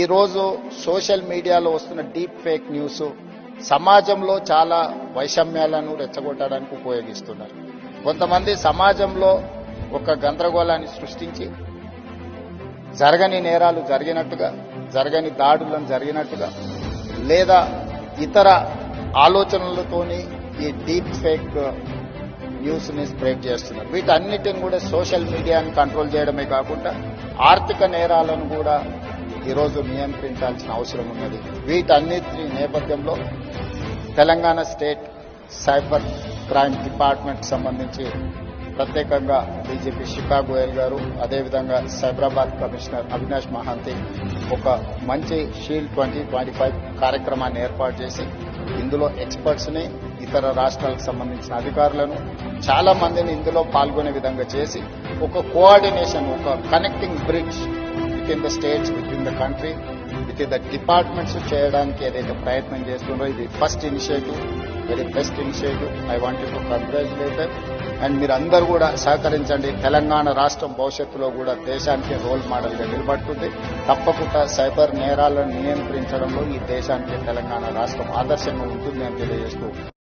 ఈరోజు సోషల్ మీడియాలో వస్తున్న డీప్ ఫేక్ న్యూస్ సమాజంలో చాలా వైషమ్యాలను రెచ్చగొట్టడానికి ఉపయోగిస్తున్నారు. కొంతమంది సమాజంలో ఒక గందరగోళాన్ని సృష్టించి జరగని నేరాలు జరిగినట్టుగా జరగని దాడులను జరిగినట్టుగా లేదా ఇతర ఆలోచనలతోని ఈ డీప్ ఫేక్ న్యూస్ని స్ప్రెడ్ చేస్తున్నారు. వీటన్నిటిని కూడా సోషల్ మీడియాని కంట్రోల్ చేయడమే కాకుండా ఆర్థిక నేరాలను కూడా ఈరోజు నియంత్రించాల్సిన అవసరం ఉన్నది. వీటన్నిటి నేపథ్యంలో Telangana state cyber crime department సంబంధించి ప్రత్యేకంగా డీజీపీ శిఖా గోయల్ గారు అదేవిధంగా సైబరాబాద్ కమిషనర్ అవినాష్ మహాంతి ఒక మంచి షీల్డ్ ట్వంటీ ట్వంటీ ఫైవ్ కార్యక్రమాన్ని ఏర్పాటు చేసి ఇందులో ఎక్స్పర్ట్స్ని ఇతర రాష్ట్రాలకు సంబంధించిన అధికారులను చాలా మందిని ఇందులో పాల్గొనే విధంగా చేసి ఒక కోఆర్డినేషన్ ఒక connecting bridge with in the states with in the country with in the departments చేయడానికి ఏదైతే ప్రయత్నం చేస్తుందో ఇది first initiative very best initiative I want to congratulate and మీరు అందరూ కూడా సహకరించండి. తెలంగాణ రాష్ట్రం భవిష్యత్తులో కూడా దేశానికి రోల్ మోడల్గా నిలబడుతుంది. తప్పకుండా సైబర్ నేరాలను నియంత్రించడంలో ఈ దేశానికి తెలంగాణ రాష్ట్రం ఆదర్శంగా ఉంటుంది అని తెలియజేస్తూ